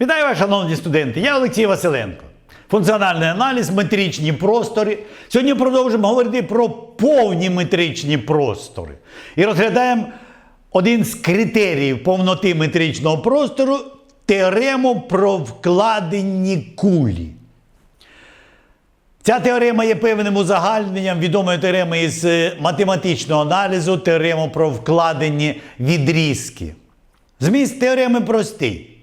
Вітаю вас, шановні студенти! Я Олексій Василенко. Функціональний аналіз, метричні простори. Сьогодні продовжимо говорити про повні метричні простори. І розглядаємо один з критеріїв повноти метричного простору теорему про вкладені кулі. Ця теорема є певним узагальненням відомої теореми із е, математичного аналізу, теорему про вкладені відрізки. Зміст теореми простий.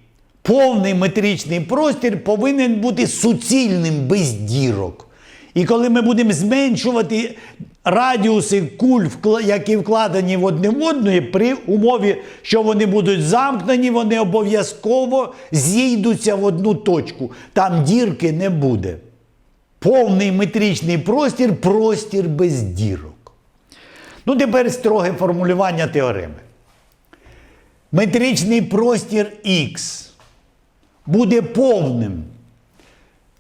Повний метричний простір повинен бути суцільним без дірок. І коли ми будемо зменшувати радіуси куль, які вкладені в одне в одної, при умові, що вони будуть замкнені, вони обов'язково зійдуться в одну точку. Там дірки не буде. Повний метричний простір простір без дірок. Ну, тепер строге формулювання теореми. Метричний простір Х буде повним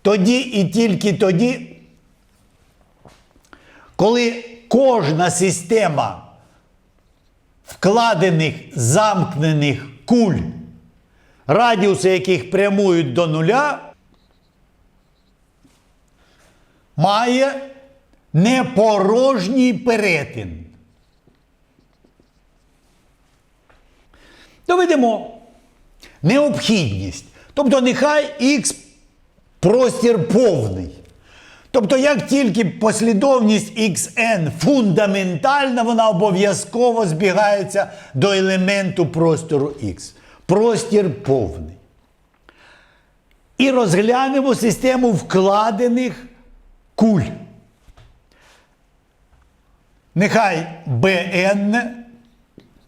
тоді і тільки тоді, коли кожна система вкладених замкнених куль, радіуси яких прямують до нуля, має непорожній перетин. Доведемо необхідність. Тобто нехай Х простір повний. Тобто, як тільки послідовність xn фундаментальна, вона обов'язково збігається до елементу простору Х. Простір повний. І розглянемо систему вкладених куль. Нехай Bn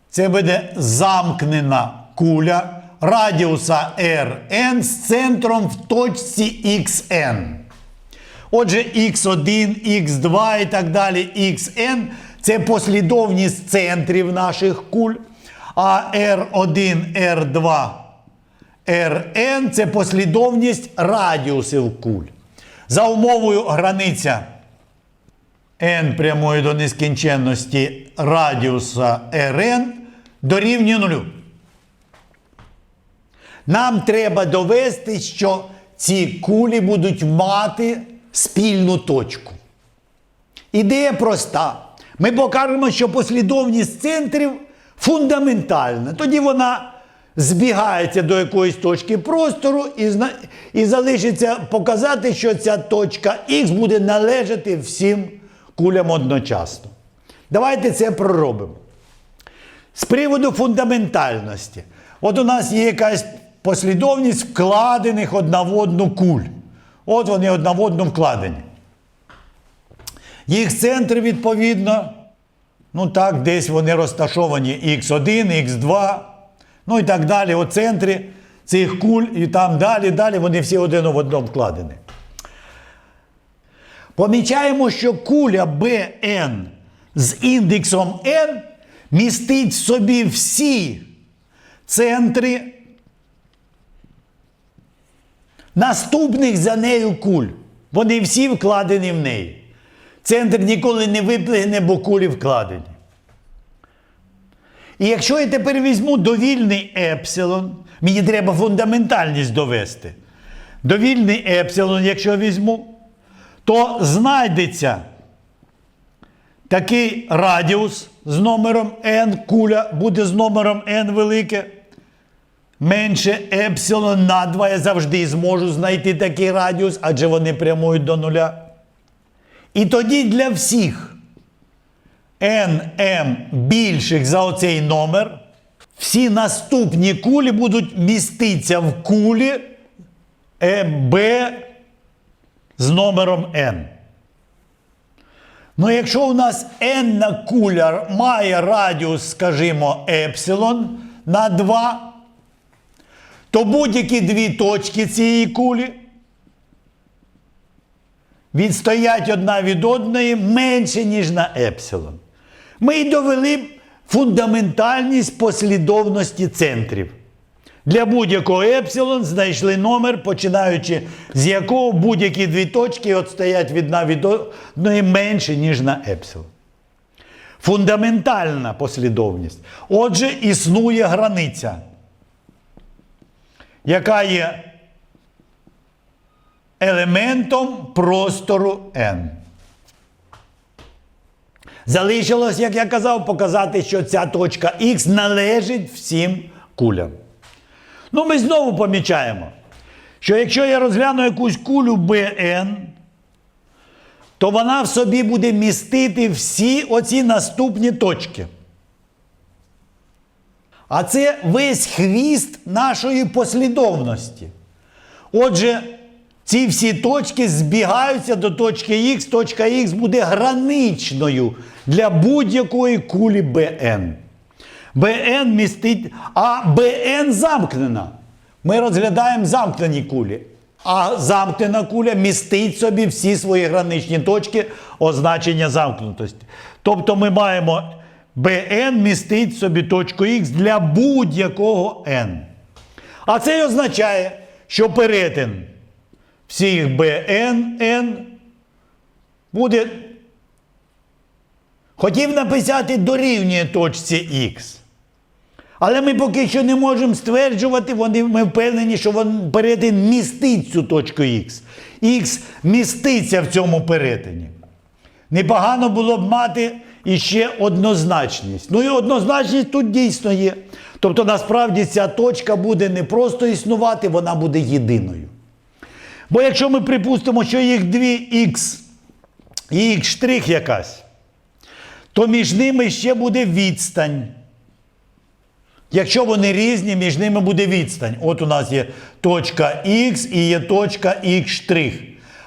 це буде замкнена куля радіуса Rn з центром в точці xn. Отже, x1, x2 і так далі xn це послідовність центрів наших куль. А R1, R2, Rn це послідовність радіусів куль. За умовою границя n прямої до нескінченності радіуса Rn дорівнює нулю. Нам треба довести, що ці кулі будуть мати спільну точку. Ідея проста. Ми покажемо, що послідовність центрів фундаментальна. Тоді вона збігається до якоїсь точки простору і, і залишиться показати, що ця точка Х буде належати всім кулям одночасно. Давайте це проробимо. З приводу фундаментальності. От у нас є якась послідовність вкладених одна в одну куль. От вони одна в одну вкладені. Їх центри, відповідно, ну так, десь вони розташовані Х1, Х2, ну і так далі. У центрі цих куль, і там далі, далі вони всі один в одному вкладені. Помічаємо, що куля BN з індексом n містить в собі всі центри наступних за нею куль. Вони всі вкладені в неї. Центр ніколи не виплигне, бо кулі вкладені. І якщо я тепер візьму довільний епсилон, мені треба фундаментальність довести. Довільний епсилон, якщо візьму, то знайдеться такий радіус з номером n, куля буде з номером n велике. Менше епсилон на 2 я завжди зможу знайти такий радіус, адже вони прямують до нуля. І тоді для всіх nm більших за оцей номер, всі наступні кулі будуть міститися в кулі b з номером n. Ну, якщо у нас n куля має радіус, скажімо, епсилон на 2, то будь-які дві точки цієї кулі відстоять одна від одної менше, ніж на епсилон. Ми й довели фундаментальність послідовності центрів. Для будь-якого епсилон знайшли номер, починаючи з якого будь-які дві точки відстоять від одної менше, ніж на епсилон. Фундаментальна послідовність. Отже, існує границя. Яка є елементом простору n. Залишилось, як я казав, показати, що ця точка Х належить всім кулям. Ну, ми знову помічаємо, що якщо я розгляну якусь кулю BN, то вона в собі буде містити всі оці наступні точки. А це весь хвіст нашої послідовності. Отже, ці всі точки збігаються до точки Х. Точка Х буде граничною для будь-якої кулі БН. БН містить, а БН замкнена. Ми розглядаємо замкнені кулі. А замкнена куля містить собі всі свої граничні точки означення замкнутості. Тобто ми маємо BN містить собі точку Х для будь-якого n. А це й означає, що перетин всіх BN n буде. Хотів написати дорівнює точці Х. Але ми поки що не можемо стверджувати, вони, ми впевнені, що вон, перетин містить цю точку Х. Х міститься в цьому перетині. Непогано було б мати іще однозначність. Ну і однозначність тут дійсно є. Тобто, насправді ця точка буде не просто існувати, вона буде єдиною. Бо якщо ми припустимо, що їх дві Х і Х штрих якась, то між ними ще буде відстань. Якщо вони різні, між ними буде відстань. От у нас є точка Х і є точка Х штрих.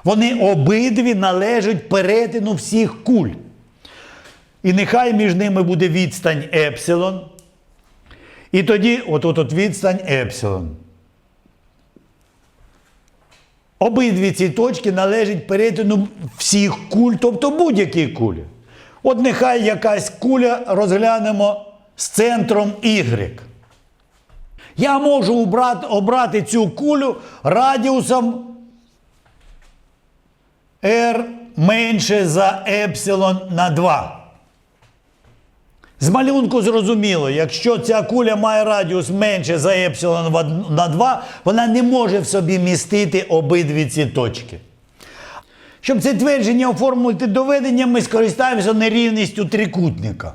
Вони обидві належать перетину всіх куль. І нехай між ними буде відстань епсилон. І тоді, отут от відстань епсилон. Обидві ці точки належать перетину всіх куль, тобто будь-які кулі. От нехай якась куля розглянемо з центром Y. Я можу обрати, обрати цю кулю радіусом R менше за епсилон на 2. З малюнку зрозуміло, якщо ця куля має радіус менше за епсилон на 2, вона не може в собі містити обидві ці точки. Щоб це твердження оформити доведенням, ми скористаємося нерівністю трикутника.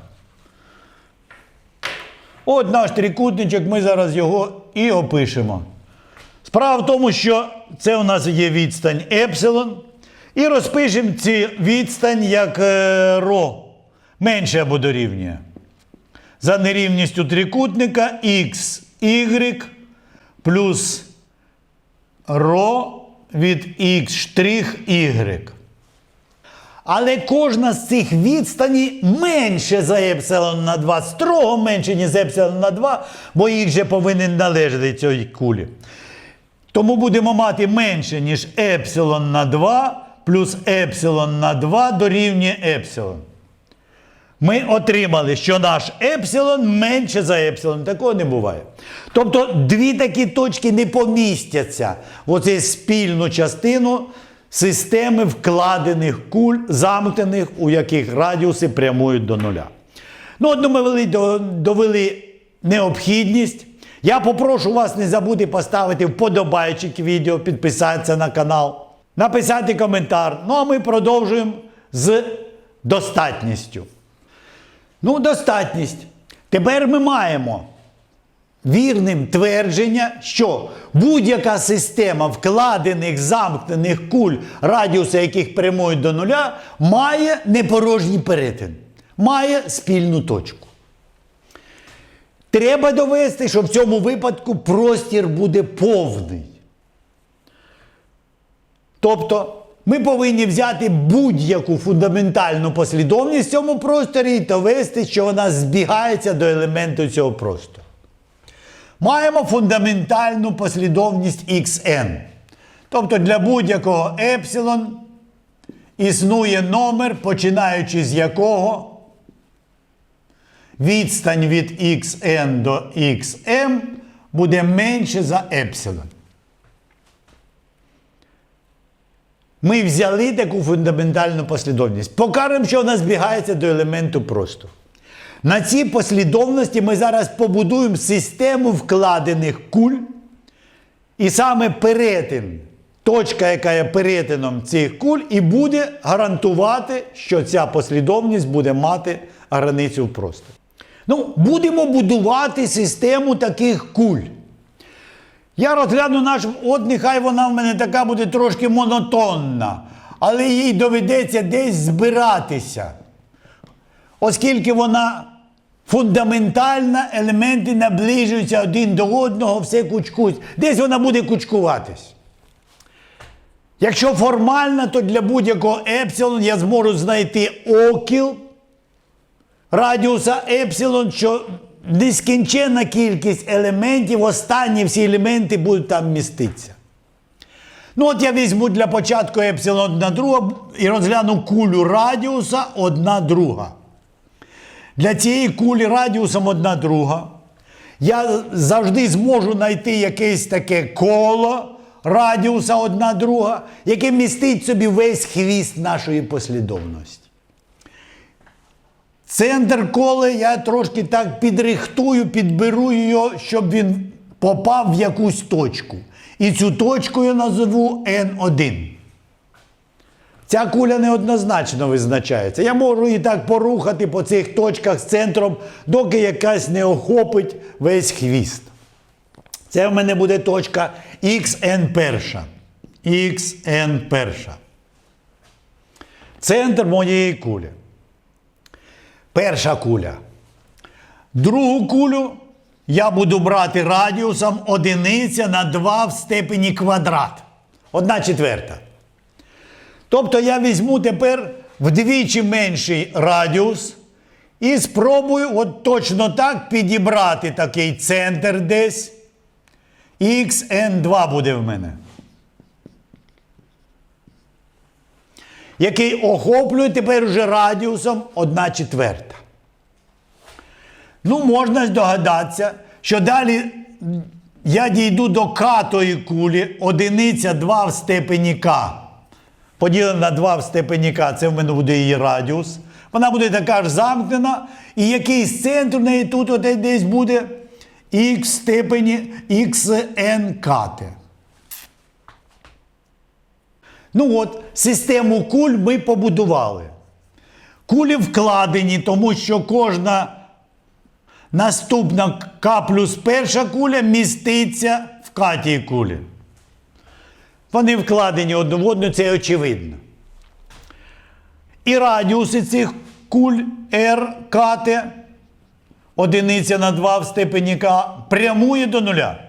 От наш трикутничок, ми зараз його і опишемо. Справа в тому, що це у нас є відстань епсилон. І розпишемо ці відстань як е, ро. Менше або дорівнює. За нерівністю трикутника x, y плюс ро від x штрих y. Але кожна з цих відстані менше за епсилон на 2, строго менше, ніж епсилон на 2, бо їх же повинен належати цій кулі. Тому будемо мати менше, ніж епсилон на 2 плюс епсилон на 2 дорівнює епсилон. Ми отримали, що наш епсилон менше за епсилон. Такого не буває. Тобто дві такі точки не помістяться в оцю спільну частину системи вкладених куль, замкнених, у яких радіуси прямують до нуля. Ну, от ми довели, необхідність. Я попрошу вас не забути поставити вподобайчик відео, підписатися на канал, написати коментар. Ну а ми продовжуємо з достатністю. Ну, достатність. Тепер ми маємо вірним твердження, що будь-яка система вкладених замкнених куль, радіуси яких прямують до нуля, має непорожній перетин, має спільну точку. Треба довести, що в цьому випадку простір буде повний. Тобто ми повинні взяти будь-яку фундаментальну послідовність в цьому просторі і довести, що вона збігається до елементу цього простору. Маємо фундаментальну послідовність xn. Тобто для будь-якого епсилон існує номер, починаючи з якого відстань від xn до xm буде менше за епсилон. Ми взяли таку фундаментальну послідовність. Покажемо, що вона збігається до елементу простору. На цій послідовності ми зараз побудуємо систему вкладених куль, І саме перетин, точка, яка є перетином цих куль, і буде гарантувати, що ця послідовність буде мати границю в просторі. Ну, будемо будувати систему таких куль. Я розгляну наш, от нехай вона в мене така буде трошки монотонна, але їй доведеться десь збиратися. Оскільки вона фундаментальна, елементи наближуються один до одного, все кучкують. Десь вона буде кучкуватись. Якщо формально, то для будь-якого епсилон я зможу знайти окіл радіуса епсилон, що нескінченна кількість елементів, останні всі елементи будуть там міститися. Ну, от я візьму для початку епсилон одна друга і розгляну кулю радіуса одна друга. Для цієї кулі радіусом одна друга. Я завжди зможу знайти якесь таке коло радіуса одна друга, яке містить собі весь хвіст нашої послідовності. Центр кола я трошки так підрихтую, підберу його, щоб він попав в якусь точку. І цю точку я назову N1. Ця куля неоднозначно визначається. Я можу і так порухати по цих точках з центром, доки якась не охопить весь хвіст. Це в мене буде точка XN перша. XN перша. Центр моєї кулі. Перша куля. Другу кулю я буду брати радіусом одиниця на 2 в степені квадрат. Одна четверта. Тобто я візьму тепер вдвічі менший радіус і спробую от точно так підібрати такий центр десь. XN2 буде в мене. Який охоплює тепер уже радіусом 1 четверта. Ну, можна здогадатися, що далі я дійду до катої кулі одиниця 2 в степені К. Поділено на 2 в степені К, це в мене буде її радіус. Вона буде така ж замкнена. І якийсь центр неї тут от десь буде х в степені кати. Ну от, систему куль ми побудували. Кулі вкладені, тому що кожна наступна К плюс перша куля міститься в катій кулі. Вони вкладені одну одну, це очевидно. І радіуси цих куль R, кати, одиниця на 2 в степені К, прямує до нуля.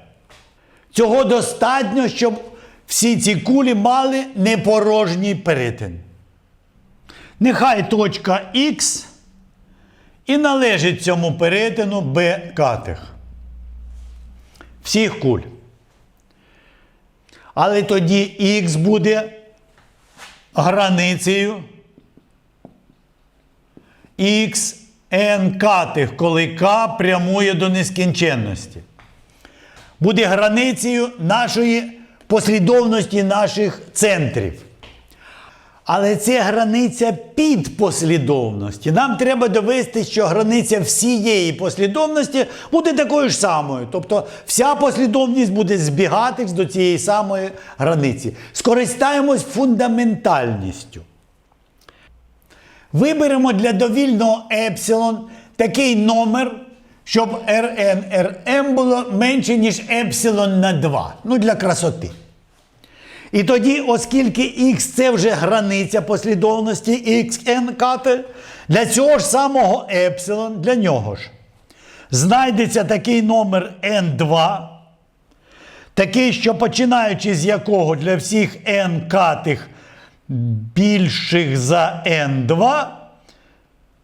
Цього достатньо, щоб всі ці кулі мали непорожній перетин. Нехай точка Х і належить цьому перетину Б катих. Всіх куль. Але тоді Х буде границею Xn катих, коли К прямує до нескінченності. Буде границею нашої послідовності наших центрів. Але це границя підпослідовності. Нам треба довести, що границя всієї послідовності буде такою ж самою. Тобто вся послідовність буде збігатись до цієї самої границі. Скористаємось фундаментальністю. Виберемо для довільного епсилон такий номер, щоб Rm було менше, ніж епсилон на 2. Ну, для красоти. І тоді, оскільки X це вже границя послідовності кати, для цього ж самого епсилон, для нього ж, знайдеться такий номер n2, такий, що починаючи з якого для всіх катих більших за n2,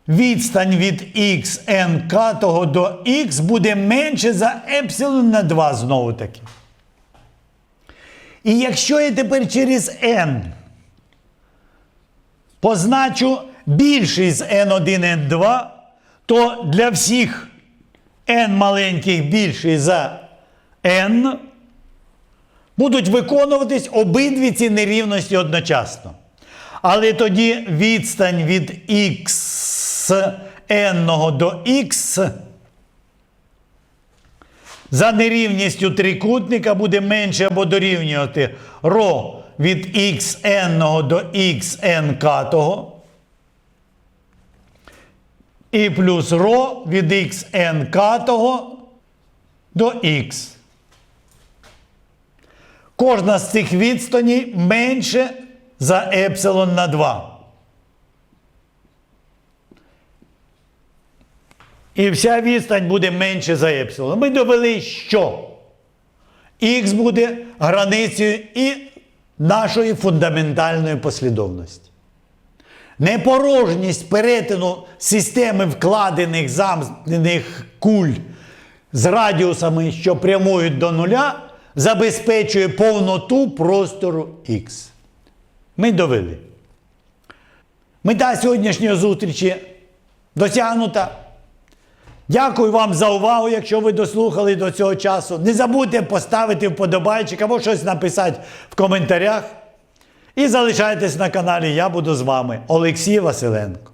відстань від xn катого до x буде менше за епсилон на 2 знову таки. І якщо я тепер через n позначу більший з n1, n2, то для всіх n маленьких більший за n будуть виконуватись обидві ці нерівності одночасно. Але тоді відстань від x n до x За нерівністю трикутника буде менше або дорівнювати ρ від xn до xn катого. І плюс ρ від xn катого до х. Кожна з цих відстаней менше за епсилон на 2. І вся відстань буде менше за епсилон. Ми довели, що х буде границею і нашої фундаментальної послідовності. Непорожність перетину системи вкладених замкнених куль з радіусами, що прямують до нуля, забезпечує повноту простору Х. Ми довели. Мета сьогоднішньої зустрічі досягнута. Дякую вам за увагу, якщо ви дослухали до цього часу. Не забудьте поставити вподобайчик або щось написати в коментарях. І залишайтесь на каналі. Я буду з вами, Олексій Василенко.